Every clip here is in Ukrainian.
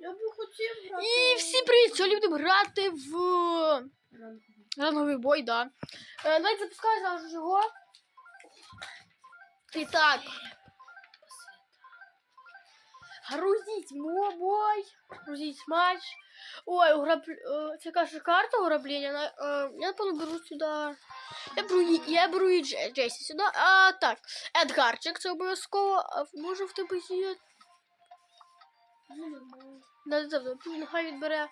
Я би хотів грати. І всім привіт! Сьогодні будемо грати в Ранковий. ранговий бой, да. Е, давайте запускаю зараз його. І так. Грузіть мобой. Грузіть матч. Ой, уграб... е, це каже карта уграблення. На- е, Я напевно беру сюди. Я беру, її- я беру і Дже- Джесі сюди. А так. Едгарчик, це обов'язково. А Може в тебе є. Ну, нормально. Да, нехай відбере.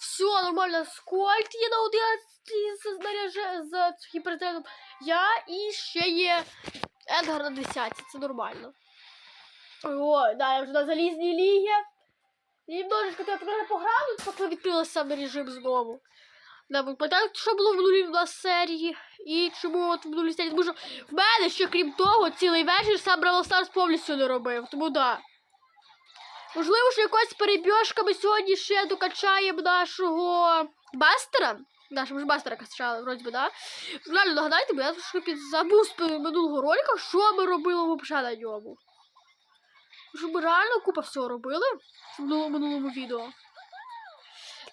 Все, нормально. Скольт є на 11 з знаряже з гіперзарядом. Я і ще є Едгар на 10. Це нормально. Ой, да, я вже на залізній лігі. Немножечко я трохи пограв, поки відкрилася саме режим знову. Да, бо що було в минулій у нас серії? І чому от в минулій серії? Тому що в мене ще крім того, цілий вечір сам Бравл Старс повністю не робив. Тому да. Можливо, що якось перебіжками сьогодні ще докачаємо нашого бастера. Нашого ж бастера качали, вроді би, да? Реально нагадайте, бо я трошки під забув з минулого ролика, що ми робили взагалі на ньому. Що ми реально купа всього робили в минулому, минулому відео.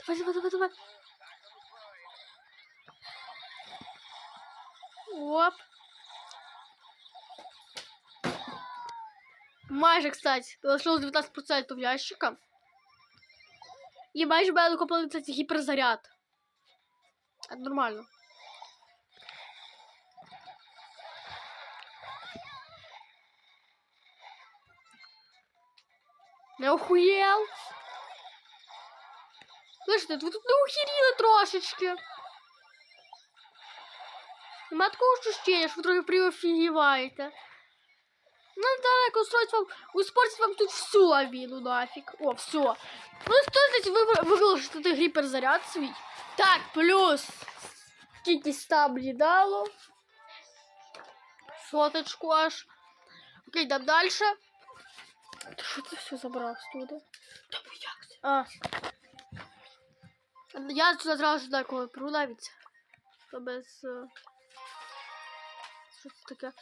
Давай, давай, давай, давай. Оп. Майже, кстати, залишилось 19% ящика. І майже мене накопили кстати, гіперзаряд. Це нормально. Не охуєл? Слышите, ви тут не охеріли трошечки. Нема такого ощущення, що ви трохи приофігіваєте. Ну, давай устроить вам, испортить вам тут всю лавину нафиг. О, все. Ну, стоит вы выиграл, что ты гиперзаряд свій. Так, плюс. Кількість там мені дало. Соточку аж. Окей, йдемо далі. Ти що ти все забрав туди? Та бо як це? А. Я сюди зразу сюди коли беру навіть. То без... е, Що це таке?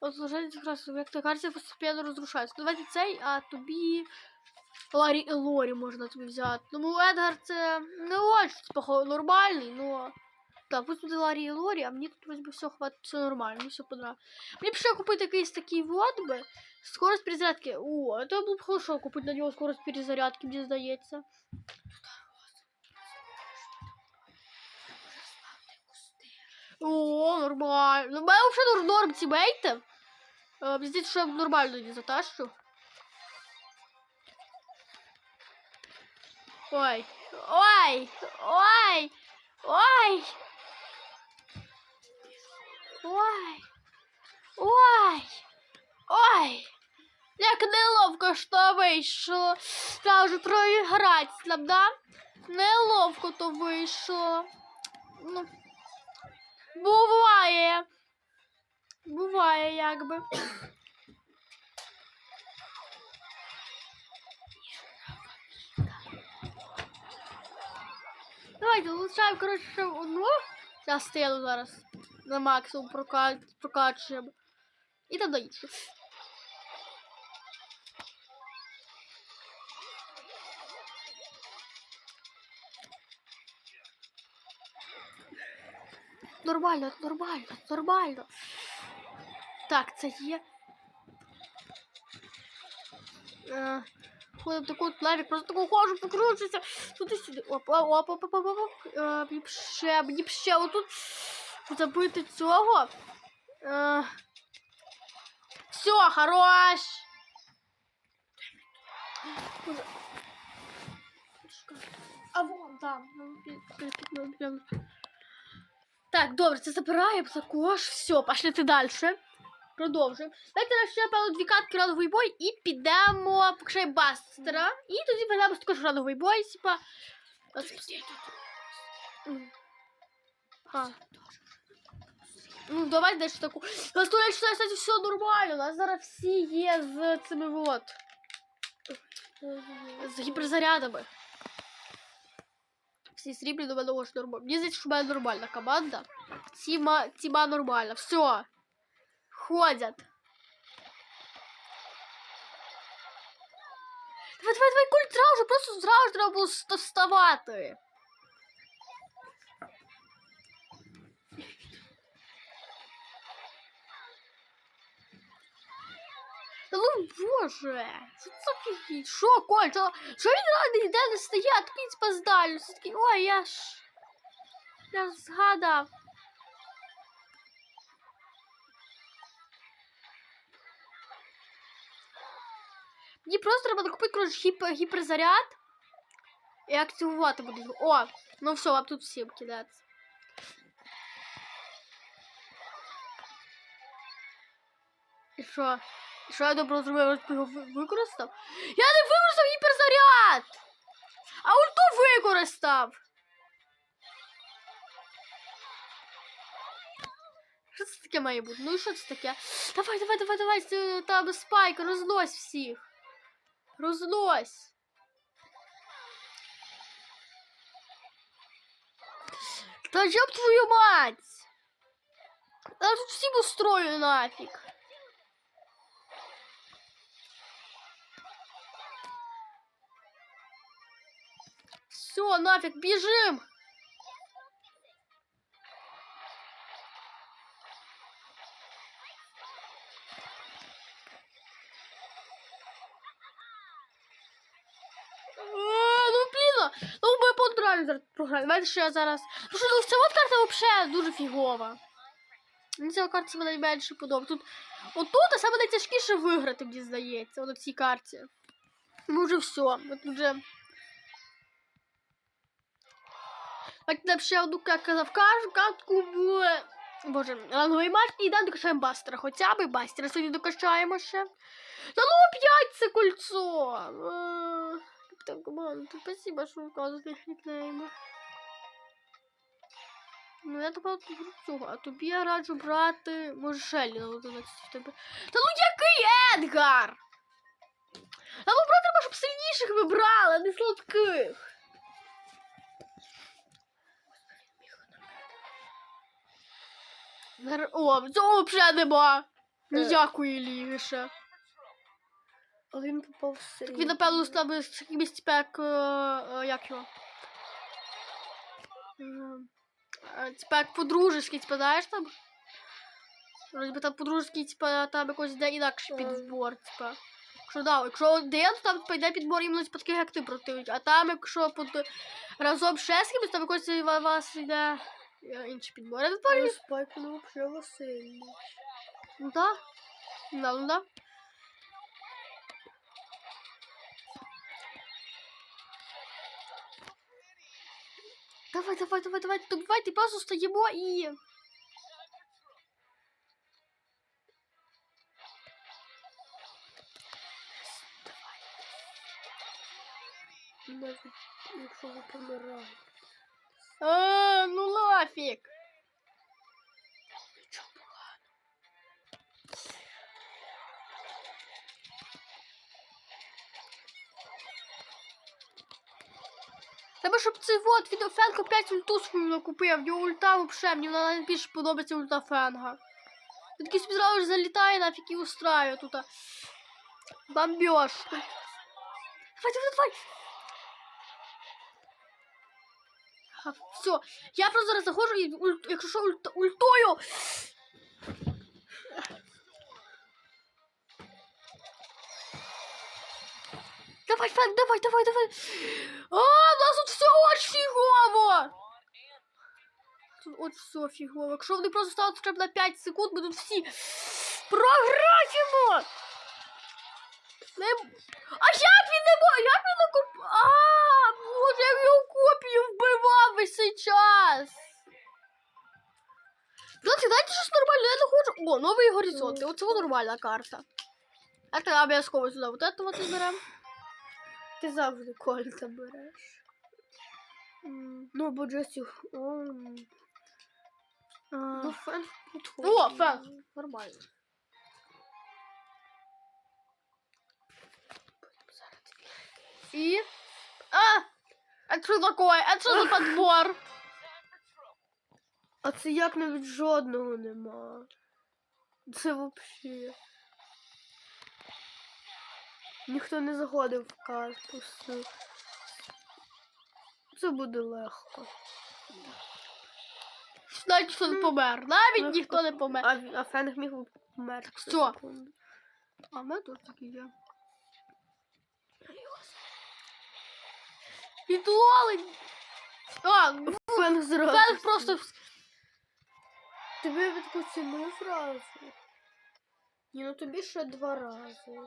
От служить якраз об'єкти карті постійно розрушаються. Ну, Давайте цей, а тобі Ларі і Лорі можна тобі взяти. Тому Едгар це не очень похоже, нормальний, но... Так, пусть буде Ларі і Лорі, а мені тут вроде би все хватить, все нормально, мені все подобається. Мені б ще купити якийсь такий вот би. Скорость перезарядки. О, это було б хорошо купити на нього скорость перезарядки, мені здається. О, нормально. Ну, мене взагалі норм, тімейти. Е, Мені здається, що я нормально не затащу. Ой. Ой. Ой. Ой. Ой. Ой. Ой. Як неловко що вийшло. Та вже проіграти нам, да? Неловко то вийшло. Ну. Буває. Буває, якби. Давайте лишаємо, коротше, ще одну частину зараз. На максимум прокачуємо. І там до іншу. Нормально, нормально, нормально. Так, це є. Е, Ходимо таку лавік, просто таку хожу, покручуся. Туди сюди. Оп, оп, оп, оп, оп, оп. Е, мені ще отут забити цього. Е, все, хорош. А вон там. під- під- під- Так, добре, це забираємо також. Все, пішли далі. Продовжуємо. Давайте на ще певно дві катки ранговий бой і підемо покшай бастера. І тоді підемо також ранговий бой, типа. М. А. Ну, давай десь таку. У нас тут, кстати, все нормально. У нас зараз всі є з цими вот. З гіперзарядами. Всі сріблі до мене ось нормально. Мені здається, що в мене нормальна команда. Тіма, тіма нормальна. Все. Ходять. Давай, давай, давай, Коль, зразу, просто зразу треба було ст- вставати. ну боже, що це за фігіть? Що, Коль, що, що він ради ніде не стає, а такий споздалю, все такий, ой, я ж, я ж згадав. Мені просто треба докупити коротше, гіп, гіперзаряд і активувати буду. О, ну все, вам тут всім кидати. І що? І що я добро зробив? Я його ви- використав? Я не використав гіперзаряд! А ульту використав! Що це таке має бути? Ну і що це таке? Давай, давай, давай, давай, це там спайк, рознось всіх. Рознось. Та ёб твою мать! Я тут всім устрою нафиг. Все, нафиг, бежим! Ну, ну ми понравились зараз програмі. Давайте ще зараз. Ну що, ну ця от карта взагалі дуже фігова. Мені ця карта найменше подобається. Тут, отут саме найтяжкіше виграти, мені здається, от на цій карті. Ну вже все. От вже. Так нам ще одну, як казав, кажу, катку. Боже, ранговий матч і йдемо докачаємо бастера. Хоча б бастера сьогодні докачаємо ще. Та ну опять це кольцо! Капітан команди, спасибо, що вказуєте нікнейми. Ну, я тебе тут а тобі я раджу брати може Шелі на 11 в тебе. Та ну який Едгар? Та ну щоб сильніших вибрали, а не сладких. О, цього взагалі нема. Ніякої ліги ще. Але він попав в Так він, напевно, став з якимось спек. е, е, Як його? Е, Спек по-дружески, типа, знаєш там? Вроді там по-дружески, типа, там якось йде інакше підбор, типа. Якщо да, якщо один, то там йде підбор іменно типа, таких, як ти противить. А там, якщо под... разом ще з кимось, там якось у вас йде е. Я не Але пам'ятаю. спайк ну взагалі сильний. Ну да. Да, ну да. Давай, давай, давай, давай, добивайте, просто стоїмо і. Навіть якщо ви помираєте. А, ну нафіг. Треба, щоб цей вот від Фенка опять ульту свою накупив. В нього ульта вообще, мені вона найбільше подобається ульта Фенга. Він такий собі зразу ж залітає нафіг і устраює тут. Бомбеж. Давай, давай, давай. Все, я просто зараз заходжу і ульт, якщо що, ульт, ультою. Давай, Фен, давай, давай, давай. А, у нас тут все очень фігово. Тут от все фігово. Якщо вони просто стануть хоча на 5 секунд, ми тут всі програємо. Не... А як він не може? Як він не куп... А, боже, я його копію вбивав весь цей час. Знаєте, дайте щось нормальне, я не хочу. О, новий горизонт. Оце нормальна карта. А ти обов'язково сюди вот это вот зберемо. Ти завжди кольта береш. Ну, Джесі. Ну, фен підходить. О, фен. Нормально. И... А! Это что такое? Это что за подбор? А це як навіть жодного нема. Це взагалі. Ніхто не заходив в кактус. Це буде легко. Навіть ніхто не помер. Навіть Легко. ніхто не помер. А, а Фенг міг померти. Всьо. секунду. А мене тут такі є. Ідоли! А, ну, Фенг зразу. Фенг просто. Тебе відпочинув зразу. Ні, ну тобі ще два рази.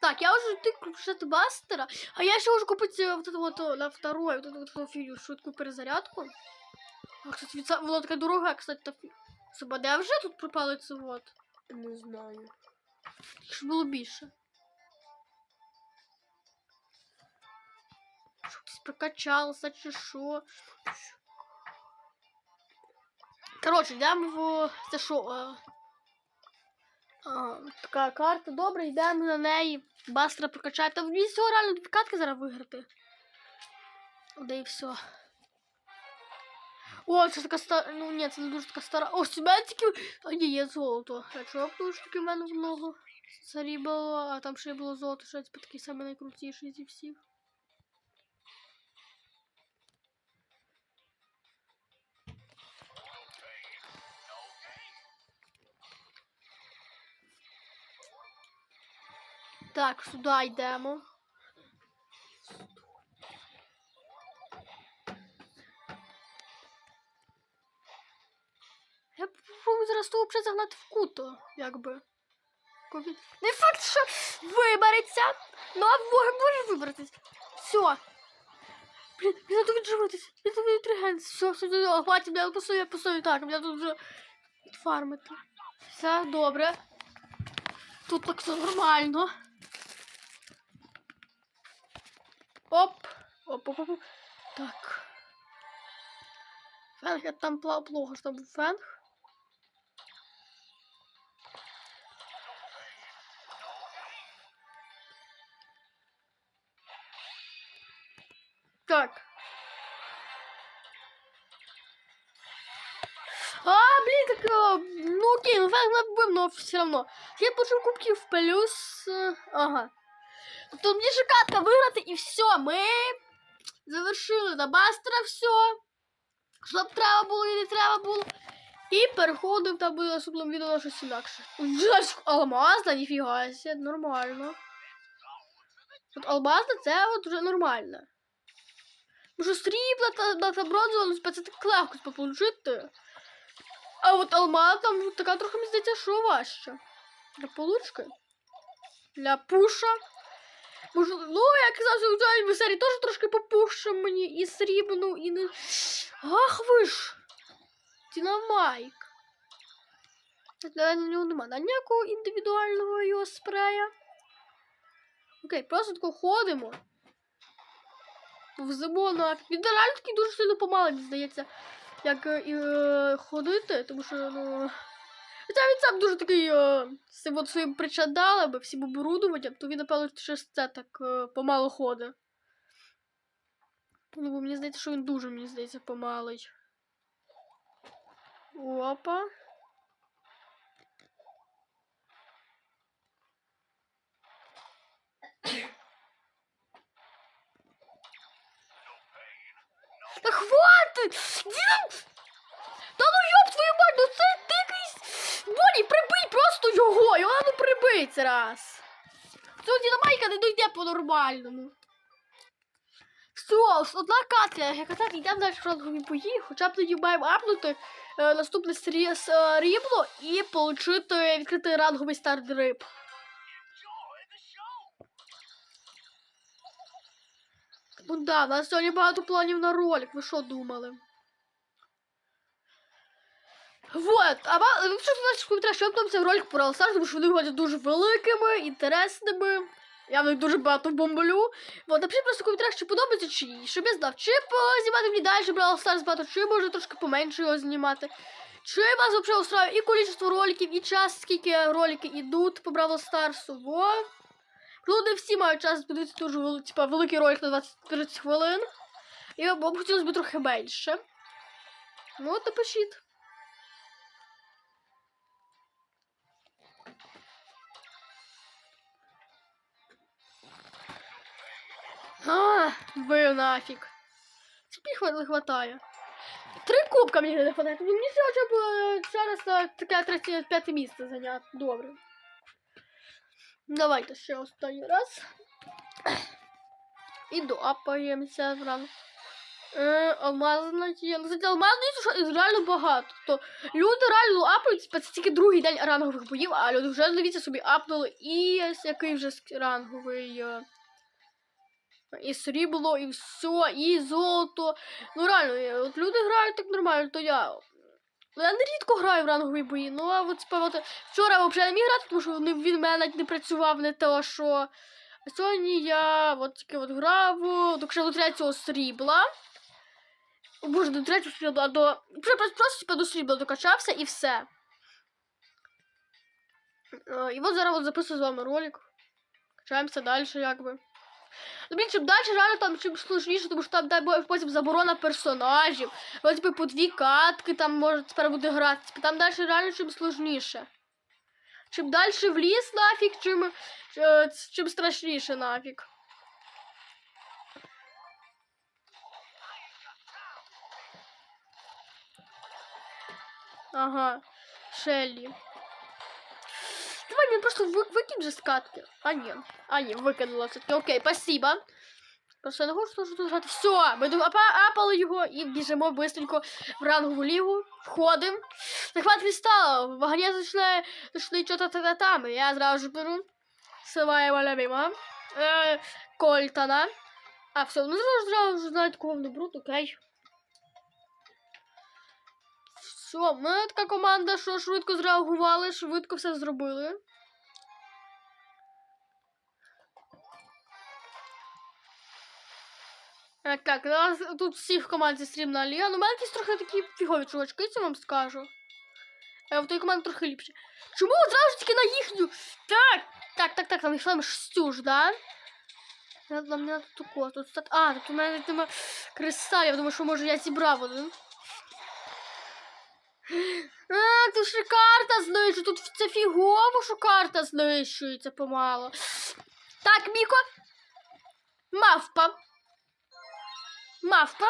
Так, я уже ты включать бастера, а я еще уже купить э, вот это вот э, на второй, вот эту вот эту фигню, швидку перезарядку. А, кстати, від са- вона така дорога, кстати, та фі... Себе, де вже тут припали це вот? Не знаю. Щоб було більше. Прокачався, чи що. Коротше, йдемо в. Це що? е, А, така карта, добре, йдемо на неї. Бастера прокачати. Та в ній всього реально дві зараз виграти. Де і все. О, це така стара. Ну ні, це не дуже така стара. О, себе тільки. А ні, є золото. А чого тому що таки в мене много срібло, а там ще й було золото, що це такий найкрутіший зі всіх. Так, сюди йдемо. Я попробую зараз того вже загнати в куто, якби. Ковід- Не факт, що вибереться, ну а може, може вибратись. Все. Блін, я тут відживитись, я тут інтелігенс. Все, все, все, хватить, я посую, посую, так, я тут вже фармити. Все, добре. Тут так все нормально. Оп. Оп, оп, оп. оп. Так. Фенг, я там пла- плохо, что был фенг. Так. А, блин, так, э, ну окей, ну фэнк набив, но все равно. Я получил кубки в плюс, э, ага. Тобто мені ще катка виграти все, ми завершили на бастера все. Що б треба було і не треба було. І переходимо, там буде наступному відео на щось. Алмазна, ніфіга себе, нормально. От алмазна це от вже нормально. Що срібла та, та, бронзова, ну, це так легко получити. А от алмаз там така трохи мені здається, що важче. Для получки. Для пуша. Можу, ну, я казав, що у цій серії теж трошки попушимо мені і срібну, і не. Ах ви ж! Дінамайк. Для нього немає ніякого індивідуального його спрея. Окей, просто тако ходимо. Повземо на. Він реально такий дуже сильно мені здається, як е, і, е, ходити, тому що, ну. Хоча він сам дуже такий е, з цим от своїм причандалами, всім оборудуванням, то він, напевно, через це так е, помало ходить. Ну, бо мені здається, що він дуже, мені здається, помалий. Опа. Та хватить! Діда... Та ну йоп твою мать, ну це ти якийсь... Боні, прибий просто його! Його ну прибить раз. Цього дінамайка не дойде по-нормальному. Все, одна катка, яка так, йдемо далі рангові бої, хоча б тоді маємо апнути е, наступне срі- е, рібло і отримати відкритий ранговий старт риб. Ну да, у нас сьогодні багато планів на ролик, ви що думали? Вот, а ви що знаєте в коментарях, що вам цей ролик про Алсар, тому що вони виходять дуже великими, інтересними. Я в них дуже багато бомблю. Вот, напишіть просто в коментарях, чи подобається чи ні. Щоб я знав, чи знімати мені далі Brawl Stars багато, чи може трошки поменше його знімати. Чи вас взагалі устраює і кількість роликів, і час, скільки ролики йдуть по Brawl Stars. Во. Ну, всі мають час подивитися дуже типа, великий ролик на 20-30 хвилин. І вам хотілося б трохи менше. Ну, напишіть. Бив нафіг. Скільки не хватає? Три кубка мені не хватає. Мені ще хоча б е, зараз е, таке 35 місце зайняти. Добре. Давайте ще останній раз. І доапаємося зразу. Е, алмазна є. Ну, кстати, алмазної що реально багато. Тобто люди реально апають, це тільки другий день рангових боїв, а люди вже дивіться собі апнули і який вже ранговий. І срібло, і все, і золото. Ну реально, от люди грають так нормально, то я. Я не рідко граю в рангові бої, ну а от от вчора взагалі не міг грати, тому що він мене навіть не працював, не то що. А сьогодні я от тільки от грав, до третього срібла. О, Боже, до третього срібла, до. Просто, просто, типа, до срібла докачався і все. Е, І от зараз от записую з вами ролик. Качаємося далі, якби. Ну, блін, чим далі, реально там чим сложніше, тому що там дай потім заборона персонажів. Ось типу, по дві катки там може тепер буде грати. Типу, Там далі реально чим сложніше. Чим далі в ліс нафіг, чим, е, чим страшніше нафіг. Ага, Шеллі. Давай мне просто вы, выкинь же скатки. А нет. А нет, викинула все-таки. Окей, спасибо. Просто я не хочу що тут грати. Все, ми до- апа- апали його і біжимо быстренько в рангову лігу. Входимо. Захват ліста. Ваганя починає почне чого то там. Я зразу ж беру. Своего любимого. Е, Кольтана. А, все, ну зразу зразу ж знають, кого вони беруть, окей. Все, ми така команда, що швидко зреагували, швидко все зробили. Так, так, у нас тут всі в команді стрімна ліга. Ну, мене якісь трохи такі фігові чувачки, це вам скажу. А в той команді трохи ліпше. Чому одразу тільки на їхню? Так, так, так, так, там йшла шестюж, да? Нам нам не надо таку, тут стат... А, тут у мене тема кристалів, я думаю, що може я зібрав один. А, тут ще карта знищується, тут це фігово, що карта знищується помало. Так, Міко. Мавпа. Мавпа.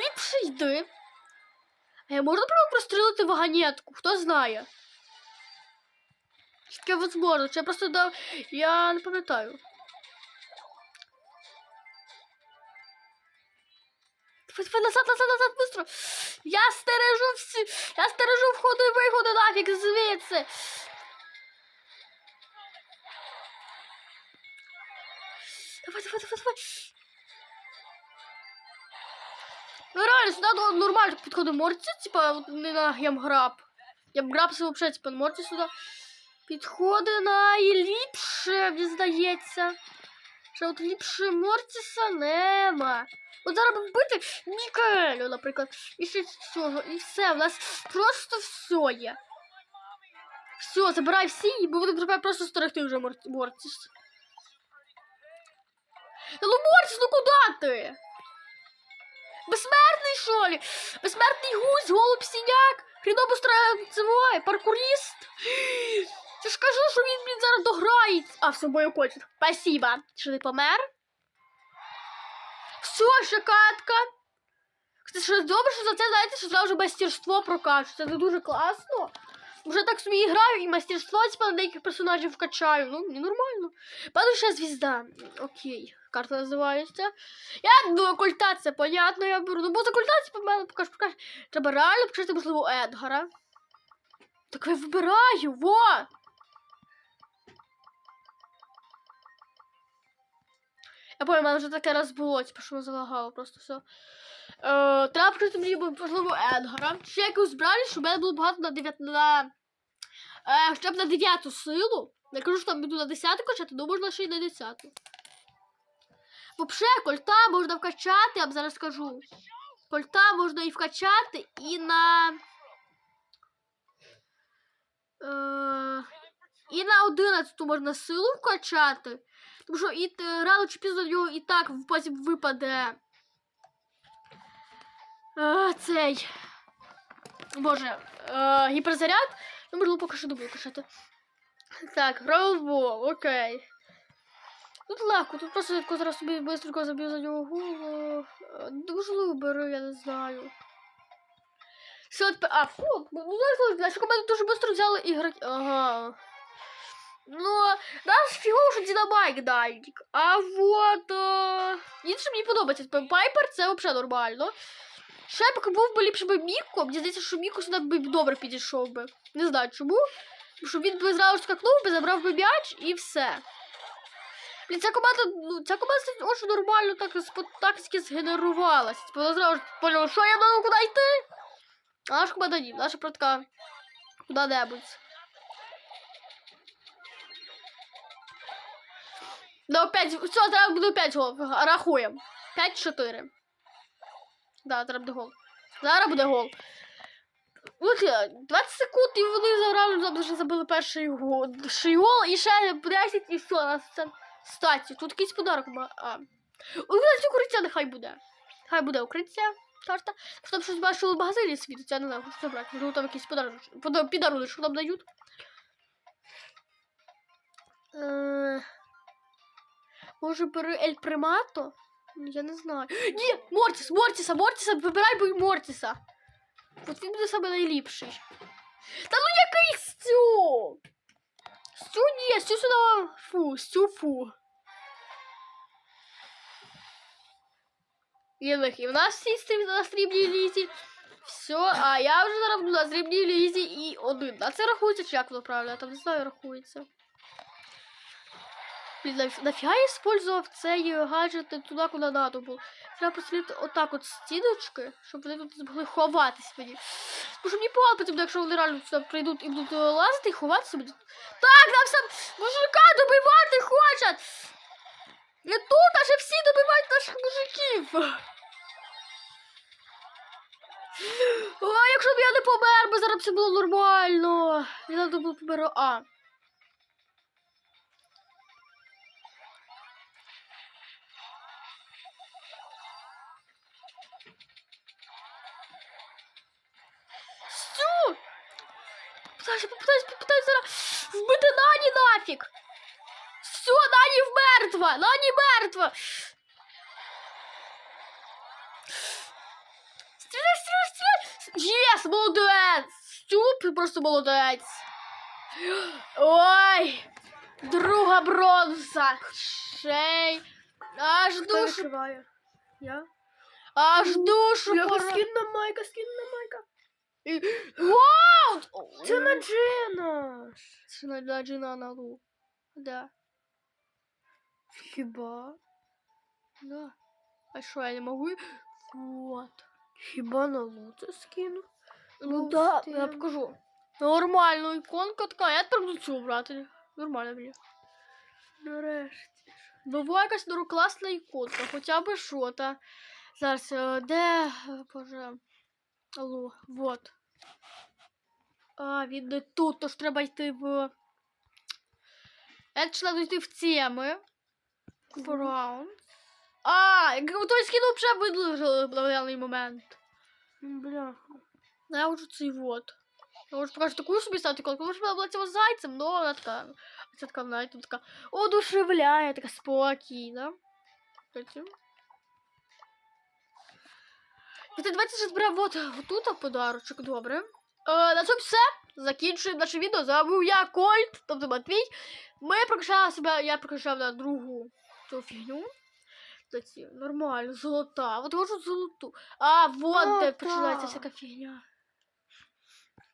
Ліпше йди. А я можна прямо прострілити вагонетку? Хто знає? Таке возможно, чи я просто дав. Я не пам'ятаю. Назад, назад, назад, быстро. Я стережу всі. Я стережу входи і виходи нафіг звідси. Давай, давай, давай, давай. Ну реально, сюди нормально підходить Морті, типа не на гемграб. Гемграб це типа, Морті сюди підходить найліпше, мені здається. Що от ліпше Мортіса нема. От зараз вбити Мікаелю, наприклад. І ще цього, і все. У нас просто все є. Все, забирай всі, і будемо тепер просто стерегти вже Мор- Мортіс. Ну Мортіс, ну куди ти? Безсмертний що ли? Безсмертний гусь, голуб сіняк, хрінобустроцевой, паркурист. Я ж кажу, що він, блін, зараз дограє. А, все, бою кончить. Спасибо. Що помер? Все, ще катка. Кстати, добре, що за це, знаєте, що зразу мастерство прокачується. Це дуже класно. Вже так собі і граю, і мастерство, типа, на деяких персонажів вкачаю. Ну, не нормально. Падающая звезда. Окей. Карта називається. Я думаю, культа, понятно, я беру. Ну, бо за культа, типа, в мене покаж, покаж. Треба реально почати, можливо, Едгара. Так я вибираю, во! Я пам'ятаю, мене вже таке раз було, типу, що залагало просто все. Е, треба почати мені, можливо, Едгара. Ще якусь брали, щоб мене було багато на 9 на. Е, хоча б на 9 силу. Я кажу, що там буду на 10 качати, ну можна ще й на 10. Вообще, кольта можна вкачати, я вам зараз скажу. Кольта можна і вкачати, і на. Е, і на 11 можна силу вкачати. Тому що і е, рано чи пізно нього і так випаде. Е, цей. Боже. Е, гіперзаряд. Ну, можливо, поки що буду качати. Так, Гроулбол, окей. Тут легко, тут просто я зараз собі бистренько заб'ю за нього голову. Е, Дуже бери, я не знаю. Все. А, фу, ну зараз наші команди дуже швидко взяли ігроки. Ага. Ну, наш фігово, що Дінамайк дальник. А вот. Інше мені подобається. Пайпер це взагалі нормально. Ще б був би ліпше би Міко. Мені здається, що Міко сюди би добре підійшов би. Не знаю чому. Що він би зразу скакнув би, забрав би м'яч і все. Блін, ця команда, ну, ця команда дуже нормально так, спо- тактики згенерувалась. Типу, вона зразу поняла, що я маю куди йти. А наша команда ні, наша протка куди-небудь. Ну, 5, все, треба буде 5 голів. Рахуємо. 5-4. Да, треба буде гол. Зараз буде гол. От, е, 20 секунд, і вони заграли, вже забили перший гол, гол, і ще 10 і все, на це статі. Тут якийсь подарок. А. У нас укриття нехай буде. Хай буде укриття. Карта. Що там щось бачили в магазині світиться, не знаю, хочу забрати. Можливо, там якийсь подарунок. пода- Підарунок, що нам дають. Е, Може, бери Ель Примато? Ну, Я не знаю. Ні, Мортіс, Мортіса, Мортіса, вибирай бо Мортіса. От він буде саме найліпший. Та ну який Стю? Стю ні, Стю сюди. Фу, Стю фу. І і в нас всі стрім на стрімній лізі. Все, а я вже зараз на стрімній лізі і один. А це рахується чи як воно правильно? Я там не знаю, рахується. Блін, наф- нафіга я использував цей е, гаджет туди, куди надо було. Треба посадити отак от стіночки, щоб вони тут змогли ховатись мені. Тому що мені погано потрібно, якщо вони реально сюди прийдуть і будуть е, лазити і ховатися мені. Так, нам сам мужика добивати хочуть! І тут аж всі добивають наших мужиків. О, якщо б я не помер, би зараз все було нормально. Не треба було померти. А. Просто молодець! Ой! Друга бронза! Шей! Аж душу. Я? аж душу Бляха, пора... скінна майка, скінна майка. Вау! Це на Джина. Це на на Джина на лу. Да. Хіба? Да. А що, я не можу? Вот. Хіба на луце скину? Ну Ну, да, я покажу. Нормально, іконка така. Я буду цю брати. Нормально мені. Нарешті. Буває якась ну, класна іконка, хоча б що та. Зараз, е, де, е, боже. Алло, вот. А, він не тут, тож треба йти в. Я треба йти в теми. Фраунд. А, той скинув вже видложили на даний момент. Бляха. Ну, я вже цей вот. Я можу покажу таку собі стати. Може, вона була цього зайцем, но вона така. Ця така, знаєте, така одушевляє, така спокійна. Потім. І давайте зараз беремо от тут подарочок, добре. Е, на цьому все. Закінчуємо наше відео. З вами був я, Кольт, тобто Матвій. Ми прикрашали себе, я прикрашав на другу цю фігню. Кстати, нормально, золота. От хочу золоту. А, вот А, де починається всяка фігня.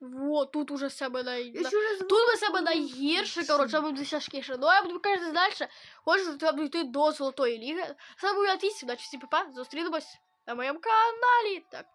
Вот, тут уже саме най... На- Тут ми саме найгірше, коротше, ми буде тяжкіше. Ну, я буду показати далі. Хочу треба дійти до Золотої Ліги. Саме я Тісі, наче всі папа. Зустрінемось на моєму каналі. Так.